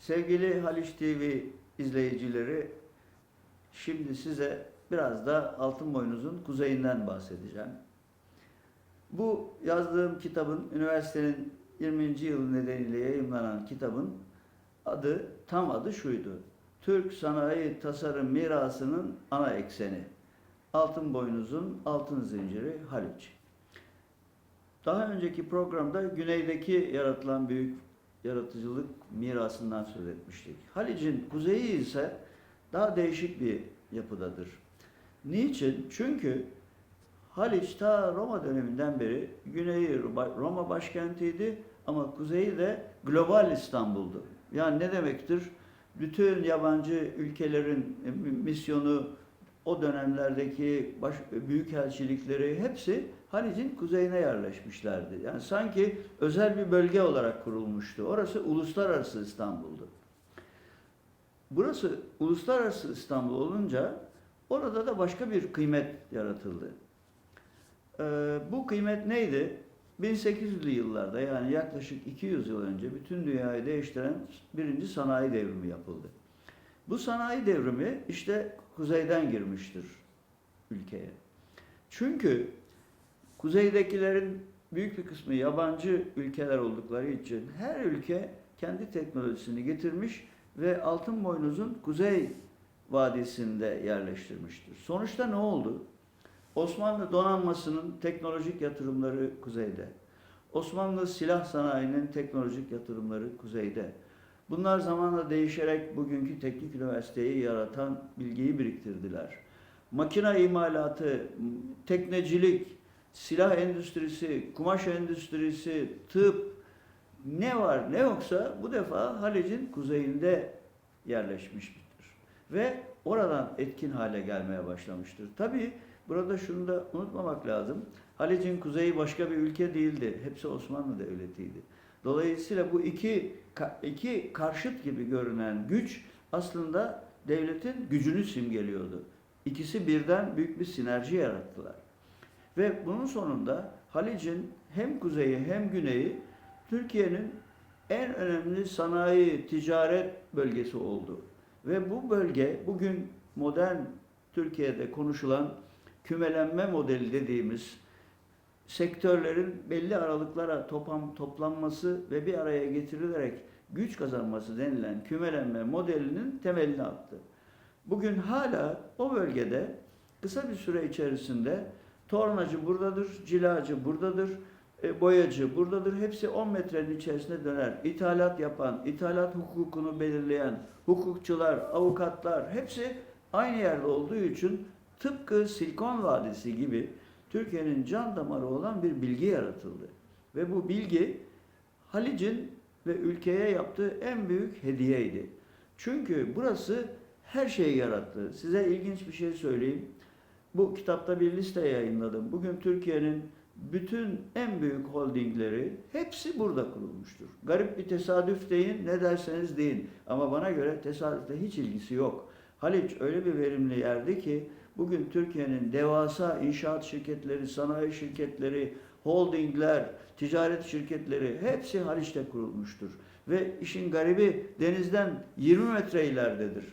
Sevgili Haliç TV izleyicileri, şimdi size biraz da Altınboynuz'un kuzeyinden bahsedeceğim. Bu yazdığım kitabın, üniversitenin 20. yılı nedeniyle yayımlanan kitabın adı, tam adı şuydu. Türk Sanayi Tasarım Mirasının Ana Ekseni. Altınboynuz'un Altın Zinciri Haliç. Daha önceki programda güneydeki yaratılan büyük yaratıcılık mirasından söz etmiştik. Halic'in kuzeyi ise daha değişik bir yapıdadır. Niçin? Çünkü Haliç ta Roma döneminden beri güneyi Roma başkentiydi ama kuzeyi de global İstanbul'du. Yani ne demektir? Bütün yabancı ülkelerin misyonu, o dönemlerdeki baş, büyükelçilikleri hepsi Halic'in kuzeyine yerleşmişlerdi. Yani sanki özel bir bölge olarak kurulmuştu. Orası uluslararası İstanbul'du. Burası uluslararası İstanbul olunca orada da başka bir kıymet yaratıldı. Ee, bu kıymet neydi? 1800'lü yıllarda yani yaklaşık 200 yıl önce bütün dünyayı değiştiren birinci sanayi devrimi yapıldı. Bu sanayi devrimi işte kuzeyden girmiştir ülkeye. Çünkü kuzeydekilerin büyük bir kısmı yabancı ülkeler oldukları için her ülke kendi teknolojisini getirmiş ve altın boynuzun kuzey vadisinde yerleştirmiştir. Sonuçta ne oldu? Osmanlı donanmasının teknolojik yatırımları kuzeyde. Osmanlı silah sanayinin teknolojik yatırımları kuzeyde. Bunlar zamanla değişerek bugünkü teknik üniversiteyi yaratan bilgiyi biriktirdiler. Makina imalatı, teknecilik, silah endüstrisi, kumaş endüstrisi, tıp ne var ne yoksa bu defa Halic'in kuzeyinde yerleşmiştir. Ve oradan etkin hale gelmeye başlamıştır. Tabii burada şunu da unutmamak lazım. Halic'in kuzeyi başka bir ülke değildi. Hepsi Osmanlı devletiydi. Dolayısıyla bu iki iki karşıt gibi görünen güç aslında devletin gücünü simgeliyordu. İkisi birden büyük bir sinerji yarattılar. Ve bunun sonunda Halic'in hem kuzeyi hem güneyi Türkiye'nin en önemli sanayi, ticaret bölgesi oldu. Ve bu bölge bugün modern Türkiye'de konuşulan kümelenme modeli dediğimiz sektörlerin belli aralıklara toplam, toplanması ve bir araya getirilerek güç kazanması denilen kümelenme modelinin temelini attı. Bugün hala o bölgede kısa bir süre içerisinde tornacı buradadır, cilacı buradadır, e, boyacı buradadır. Hepsi 10 metrenin içerisinde döner. İthalat yapan, ithalat hukukunu belirleyen hukukçular, avukatlar hepsi aynı yerde olduğu için tıpkı Silikon Vadisi gibi Türkiye'nin can damarı olan bir bilgi yaratıldı. Ve bu bilgi Halic'in ve ülkeye yaptığı en büyük hediyeydi. Çünkü burası her şeyi yarattı. Size ilginç bir şey söyleyeyim. Bu kitapta bir liste yayınladım. Bugün Türkiye'nin bütün en büyük holdingleri hepsi burada kurulmuştur. Garip bir tesadüf deyin, ne derseniz deyin. Ama bana göre tesadüfle hiç ilgisi yok. Haliç öyle bir verimli yerdi ki bugün Türkiye'nin devasa inşaat şirketleri, sanayi şirketleri, holdingler, ticaret şirketleri hepsi Haliç'te kurulmuştur. Ve işin garibi denizden 20 metre ileridedir.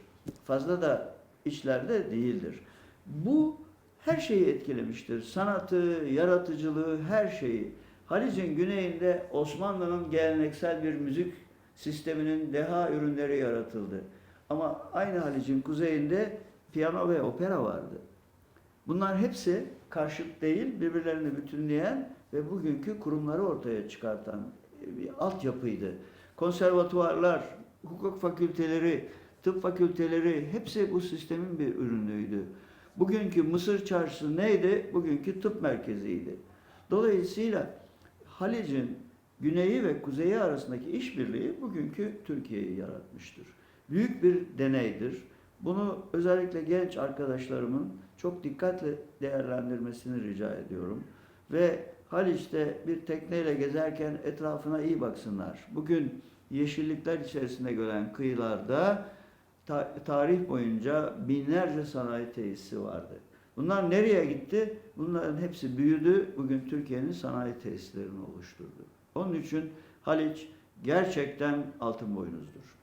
Fazla da içlerde değildir. Bu her şeyi etkilemiştir. Sanatı, yaratıcılığı, her şeyi. Halic'in güneyinde Osmanlı'nın geleneksel bir müzik sisteminin deha ürünleri yaratıldı. Ama aynı Halic'in kuzeyinde piyano ve opera vardı. Bunlar hepsi karşıt değil, birbirlerini bütünleyen ve bugünkü kurumları ortaya çıkartan bir altyapıydı. Konservatuvarlar, hukuk fakülteleri, tıp fakülteleri hepsi bu sistemin bir ürünüydü. Bugünkü Mısır Çarşısı neydi? Bugünkü tıp merkeziydi. Dolayısıyla Halic'in güneyi ve kuzeyi arasındaki işbirliği bugünkü Türkiye'yi yaratmıştır. Büyük bir deneydir. Bunu özellikle genç arkadaşlarımın çok dikkatle değerlendirmesini rica ediyorum. Ve Haliç'te bir tekneyle gezerken etrafına iyi baksınlar. Bugün yeşillikler içerisinde gören kıyılarda ta- tarih boyunca binlerce sanayi tesisi vardı. Bunlar nereye gitti? Bunların hepsi büyüdü. Bugün Türkiye'nin sanayi tesislerini oluşturdu. Onun için Haliç gerçekten altın boynuzdur.